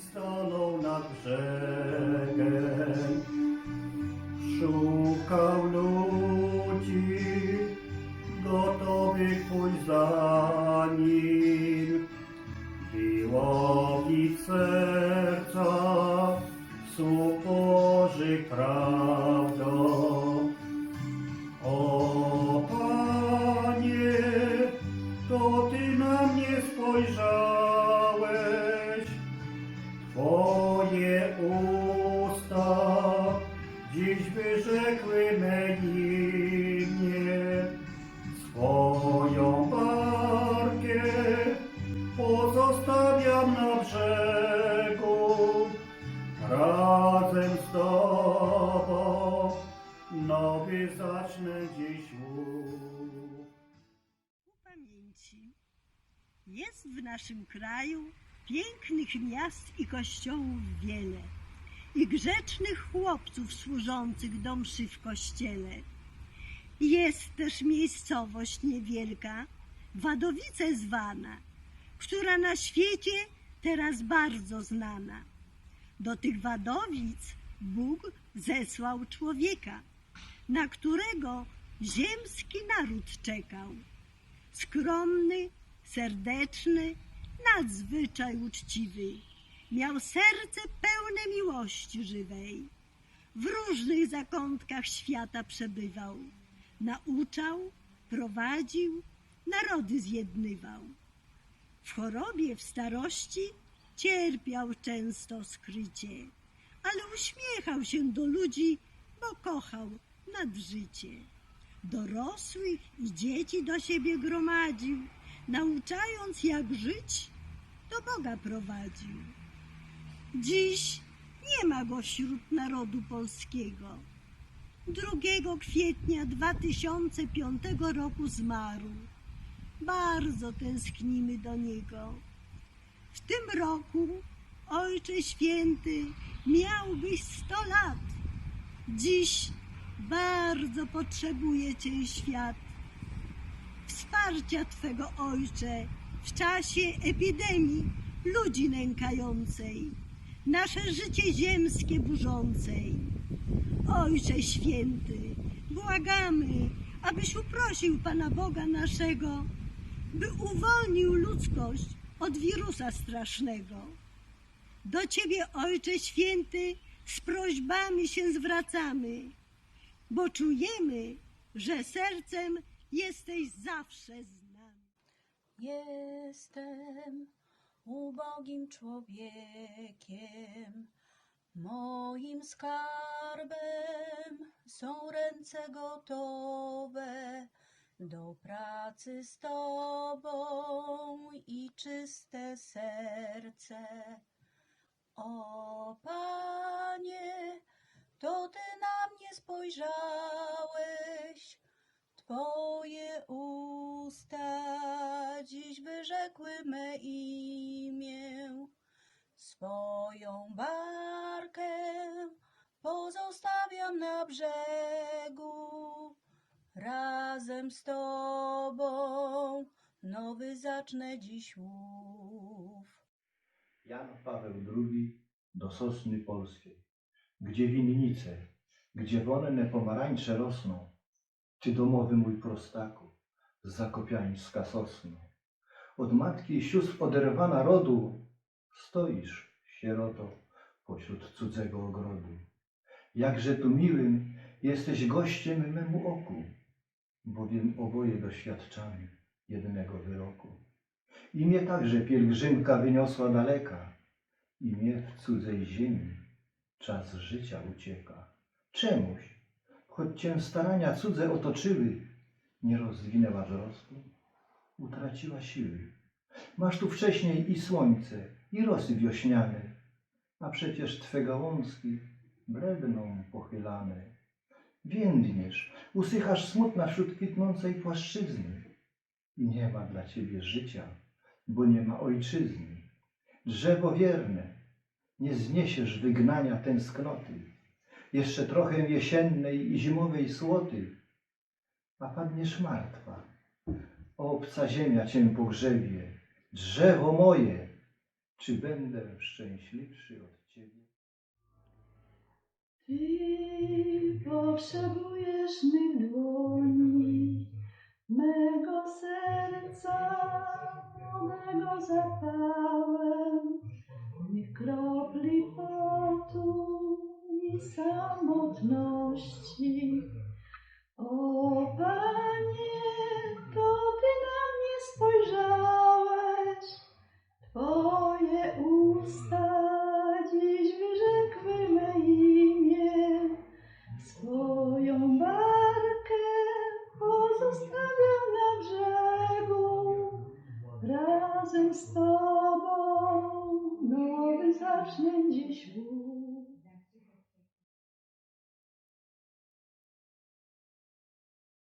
stanął nad brzegiem. Szukał ludzi, gotowych pójść za nim. Biło w słuch Bożych prawdą. O Panie, to Ty na mnie spojrzałeś, nowy zacznę dziś łuk. Ku pamięci jest w naszym kraju pięknych miast i kościołów wiele i grzecznych chłopców służących do mszy w kościele. Jest też miejscowość niewielka, Wadowice zwana, która na świecie teraz bardzo znana. Do tych Wadowic Bóg zesłał człowieka, na którego ziemski naród czekał skromny, serdeczny, nadzwyczaj uczciwy. Miał serce pełne miłości żywej. W różnych zakątkach świata przebywał. Nauczał, prowadził, narody zjednywał. W chorobie, w starości cierpiał często skrycie, ale uśmiechał się do ludzi, bo kochał nad życie dorosłych i dzieci do siebie gromadził, nauczając jak żyć, do Boga prowadził. Dziś nie ma go wśród narodu polskiego. 2 kwietnia 2005 roku zmarł. Bardzo tęsknimy do niego. W tym roku, Ojcze Święty, miałbyś 100 lat. Dziś bardzo potrzebuje Cię świat. Wsparcia Twego Ojcze w czasie epidemii ludzi nękającej, nasze życie ziemskie burzącej. Ojcze Święty, błagamy, abyś uprosił Pana Boga naszego, by uwolnił ludzkość od wirusa strasznego. Do Ciebie, Ojcze Święty, z prośbami się zwracamy bo czujemy, że sercem jesteś zawsze z nami. Jestem ubogim człowiekiem, moim skarbem są ręce gotowe do pracy z Tobą i czyste serce. O Panie, to Ty na mnie spojrzałeś, Twoje usta dziś wyrzekły me imię. Swoją barkę pozostawiam na brzegu. Razem z Tobą nowy zacznę dziś łów. Jan Paweł II do Sosny Polskiej, gdzie winnice, gdzie wonne pomarańcze rosną, ty domowy mój prostaku, zakopiańska sosno. Od matki i sióstr oderwana rodu, stoisz, sieroto, pośród cudzego ogrodu. Jakże tu miłym jesteś gościem memu oku, bowiem oboje doświadczamy jednego wyroku. I mnie także pielgrzymka wyniosła daleka, i mnie w cudzej ziemi czas życia ucieka. Czemuś, choć cię starania cudze otoczyły, nie rozwinęła wzrostu, utraciła siły. Masz tu wcześniej i słońce, i rosy wiośniane, a przecież twe gałązki bledną pochylane. Więdniesz, usychasz smutna wśród kwitnącej płaszczyzny i nie ma dla ciebie życia, bo nie ma ojczyzny. Drzewo wierne, nie zniesiesz wygnania tęsknoty, jeszcze trochę jesiennej i zimowej słoty, a padniesz martwa. Obca ziemia cię pogrzebie, drzewo moje, Czy będę szczęśliwszy od Ciebie? Ty potrzebujesz mych dłoni, mego serca, mego zapałem, samotności. O Panie, to Ty na mnie spojrzałeś, Twoje usta dziś wyrzekły me imię. Swoją barkę pozostawiam na brzegu. Razem z Tobą nowy zacznie